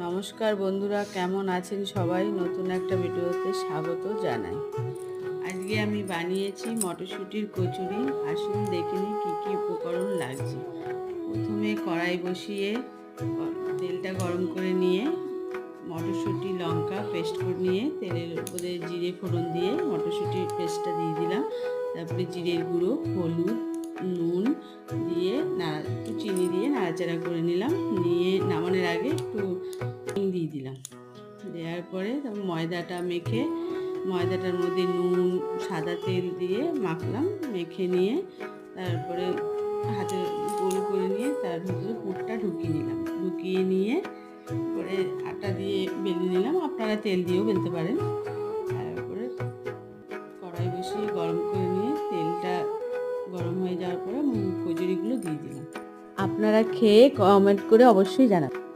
নমস্কার বন্ধুরা, কেমন আছেন সবাই? নতুন একটা ভিডিওতে স্বাগত জানাই। আজকে আমি বানিয়েছি মটরশুঁটির কচুরি। আসুন দেখে নিই কী কী উপকরণ লাগছে। প্রথমে কড়াই বসিয়ে তেলটা গরম করে নিয়ে মটরশুঁটি, লঙ্কা পেস্ট করে নিয়ে তেলের উপরে জিরে ফোড়ন দিয়ে মটরশুঁটির পেস্টটা দিয়ে দিলাম। তারপরে জিরের গুঁড়ো, হলুদ, নুন দিয়ে নাড়া নাড়াচাড়া করে নিলাম, নিয়ে নামানোর আগে একটু দিয়ে দিলাম। দেওয়ার পরে তারপর ময়দাটা মেখে, ময়দাটার মধ্যে নুন, সাদা তেল দিয়ে মাখলাম, মেখে নিয়ে তারপরে হাতে গোল করে নিয়ে তার ভিতরে পুরটা ঢুকিয়ে নিলাম। ঢুকিয়ে নিয়ে পরে আটা দিয়ে বেলে নিলাম, আপনারা তেল দিয়েও বেলতে পারেন। তারপরে কড়াই বসিয়ে গরম করে নিয়ে তেলটা গরম হয়ে যাওয়ার পরে কচুরিগুলো দিয়ে দিলাম। আপনারা খেয়ে কমেন্ট করে অবশ্যই জানাবেন।